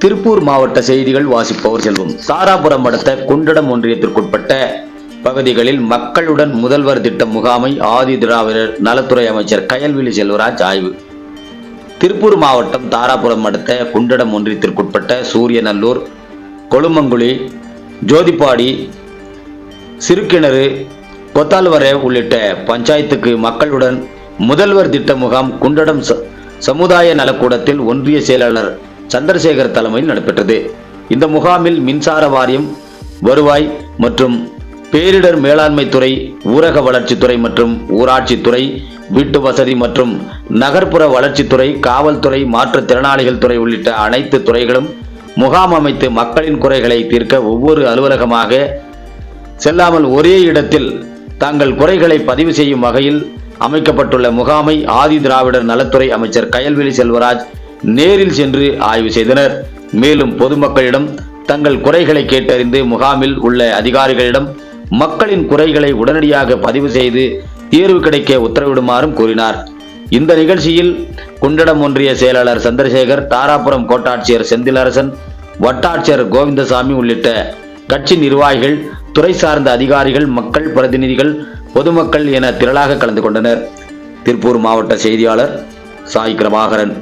திருப்பூர் மாவட்ட செய்திகள் வாசிப்பவர் செல்வம். தாராபுரம் அடுத்த குண்டடம் ஒன்றியத்திற்குட்பட்ட பகுதிகளில் மக்களுடன் முதல்வர் திட்ட முகாமை ஆதி திராவிடர் நலத்துறை அமைச்சர் கயல்விழி செல்வராஜ் ஆய்வு. திருப்பூர் மாவட்டம் தாராபுரம் அடுத்த குண்டடம் ஒன்றியத்திற்குட்பட்ட சூரியநல்லூர் கொழுமங்குழி ஜோதிப்பாடி சிறுகிணறு கொத்தால்வரை உள்ளிட்ட பஞ்சாயத்துக்கு மக்களுடன் முதல்வர் திட்ட முகாம் குண்டடம் ச- சமுதாய நலக்கூடத்தில் ஒன்றிய செயலாளர் சந்திரசேகர் தலைமையில் நடைபெற்றது. இந்த முகாமில் மின்சார வாரியம் வருவாய் மற்றும் பேரிடர் மேலாண்மை துறை ஊரக வளர்ச்சித்துறை மற்றும் ஊராட்சித்துறை வீட்டு வசதி மற்றும் நகர்ப்புற வளர்ச்சித்துறை காவல்துறை மாற்றுத்திறனாளிகள் துறை உள்ளிட்ட அனைத்து துறைகளும் முகாம் அமைத்து மக்களின் குறைகளை தீர்க்க ஒவ்வொரு அலுவலகமாக செல்லாமல் ஒரே இடத்தில் தங்கள் குறைகளை பதிவு செய்யும் வகையில் அமைக்கப்பட்டுள்ள முகாமை ஆதி திராவிடர் நலத்துறை அமைச்சர் கயல்வெளி செல்வராஜ் நேரில் சென்று ஆய்வு செய்தனர். மேலும் பொதுமக்களிடம் தங்கள் குறைகளை கேட்டறிந்து முகாமில் உள்ள அதிகாரிகளிடம் மக்களின் குறைகளை உடனடியாக பதிவு செய்து தீர்வு கிடைக்க உத்தரவிடுமாறும் கூறினார். இந்த நிகழ்ச்சியில் குண்டடம் ஒன்றிய செயலாளர் சந்திரசேகர் தாராபுரம் கோட்டாட்சியர் செந்திலரசன் வட்டாட்சியர் கோவிந்தசாமி உள்ளிட்ட கட்சி நிர்வாகிகள் துறை சார்ந்த அதிகாரிகள் மக்கள் பிரதிநிதிகள் பொதுமக்கள் என திரளாக கலந்து கொண்டனர். திருப்பூர் மாவட்ட செய்தியாளர் சாய் கிரபாகரன்